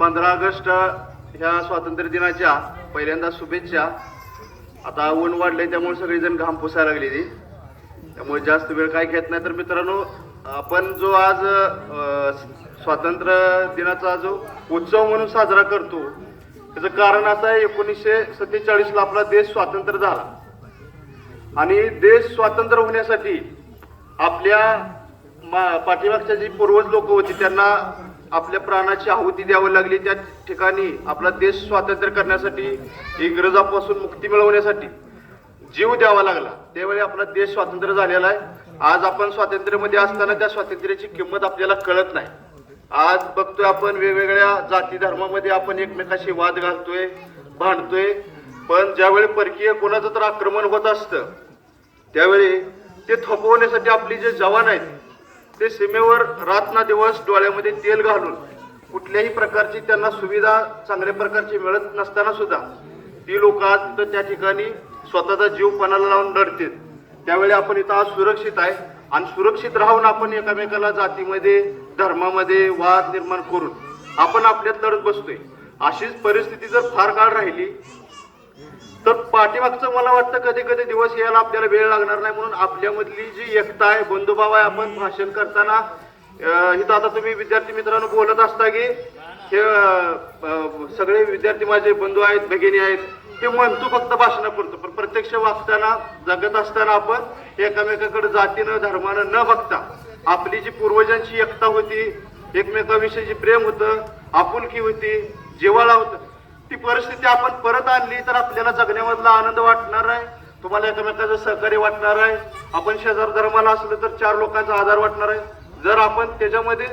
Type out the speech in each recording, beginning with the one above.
पंधरा ऑगस्ट ह्या स्वातंत्र्य दिनाच्या पहिल्यांदा शुभेच्छा. आता ऊन वाढले त्यामुळे सगळेजण घाम पुसायला लागलेली. त्यामुळे जास्त वेळ काय घेत नाही. तर मित्रांनो आपण जो आज स्वातंत्र्य दिनाचा जो उत्सव म्हणून साजरा करतो त्याचं कारण असं आहे एकोणीसशे सत्तेचाळीसला आपला देश स्वातंत्र्य झाला. आणि देश स्वातंत्र्य होण्यासाठी आपल्या मा- पाठीमागच्या जी पूर्वज लोक होती त्यांना आपल्या प्राणाची आहुती द्यावी लागली त्या ठिकाणी. आपला देश स्वातंत्र्य करण्यासाठी इंग्रजापासून मुक्ती मिळवण्यासाठी जीव द्यावा लागला. त्यावेळी आपला देश स्वातंत्र्य झालेला आहे. आज आपण स्वातंत्र्यामध्ये असताना त्या स्वातंत्र्याची किंमत आपल्याला कळत नाही. आज बघतोय आपण वेगवेगळ्या जाती धर्मामध्ये आपण एकमेकाशी वाद घालतोय भांडतोय. पण ज्यावेळी परकीय कोणाचं तर आक्रमण होत असतं त्यावेळी ते थोपवण्यासाठी आपली जे जवान आहेत ते सीमेवर रात ना दिवस डोळ्यामध्ये तेल घालून कुठल्याही प्रकारची त्यांना सुविधा चांगल्या प्रकारची मिळत नसताना सुद्धा ती लोक आज तिथं त्या ठिकाणी स्वतःचा जीव पणाला लावून लढतील त्यावेळी आपण इथं आज सुरक्षित आहे आणि सुरक्षित राहून आपण एकामेकाला जातीमध्ये धर्मामध्ये वाद निर्माण करून आपण आपल्यात लढत बसतोय. अशीच परिस्थिती जर फार काळ राहिली तर पाठीमागचं मला वाटतं कधी कधी दिवस यायला आपल्याला वेळ लागणार नाही म्हणून आपल्यामधली जी एकता आहे बंधुभाव आहे आपण भाषण करताना इथं आता तुम्ही विद्यार्थी मित्रांनो बोलत असता की हे सगळे विद्यार्थी माझे बंधू आहेत भगिनी आहेत ते म्हणतो फक्त भाषण करतो पण प्रत्यक्ष वागताना जगत असताना आपण एकामेकाकडे जातीनं धर्मानं न बघता आपली जी पूर्वजांची एकता होती एकमेकाविषयीची प्रेम होतं आपुलकी होती जिव्हाळा होतं ती परिस्थिती आपण परत आणली तर आपल्याला जगण्यामधला आनंद वाटणार आहे तुम्हाला एकमेकाचं सहकार्य वाटणार आहे आपण शेजार धर्माला असलं तर चार लोकांचा आधार वाटणार आहे. जर आपण त्याच्यामध्ये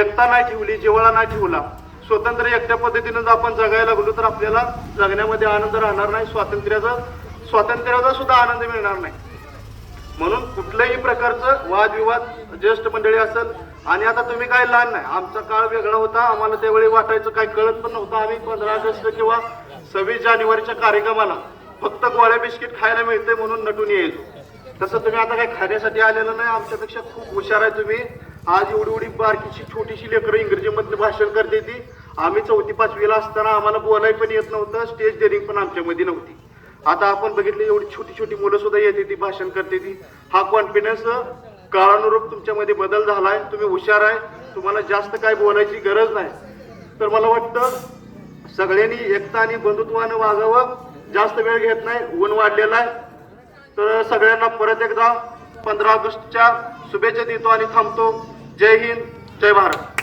एकता नाही ठेवली जिवळा नाही ठेवला स्वतंत्र एकट्या पद्धतीनं जर आपण जगायला लागलो तर आपल्याला जगण्यामध्ये आनंद राहणार नाही. स्वातंत्र्याचा स्वातंत्र्याचा सुद्धा आनंद मिळणार नाही. म्हणून कुठल्याही प्रकारचं वादविवाद ज्येष्ठ मंडळी असेल आणि आता तुम्ही काय लहान नाही आमचा काळ वेगळा होता आम्हाला त्यावेळी वाटायचं काय कळत पण नव्हतं. आम्ही पंधरा ऑगस्ट किंवा सव्वीस जानेवारीच्या कार्यक्रमाला फक्त गोळ्या बिस्किट खायला मिळते म्हणून नटून यायचो. तसं तुम्ही आता काही खाण्यासाठी आलेलं नाही आमच्यापेक्षा खूप हुशार आहे तुम्ही. आज एवढी एवढी बारकीशी छोटीशी लेकरं इंग्रजीमधलं भाषण करते ती. आम्ही चौथी पाचवीला असताना आम्हाला बोलाय पण येत नव्हतं स्टेज डेअरिंग पण आमच्यामध्ये नव्हती. आता आपण बघितलं एवढी छोटी छोटी मुलं सुद्धा येते ती भाषण करते ती. हा कॉन्फिडन्स काळानुरूप तुमच्यामध्ये बदल झालाय. तुम्ही हुशार आहे. तुम्हाला जास्त काय बोलायची गरज नाही. तर मला वाटतं सगळ्यांनी एकता आणि बंधुत्वानं वागावं. जास्त वेळ घेत नाही. ऊन वाढलेला आहे. तर सगळ्यांना परत एकदा पंधरा ऑगस्टच्या शुभेच्छा देतो आणि थांबतो. जय हिंद. जय भारत.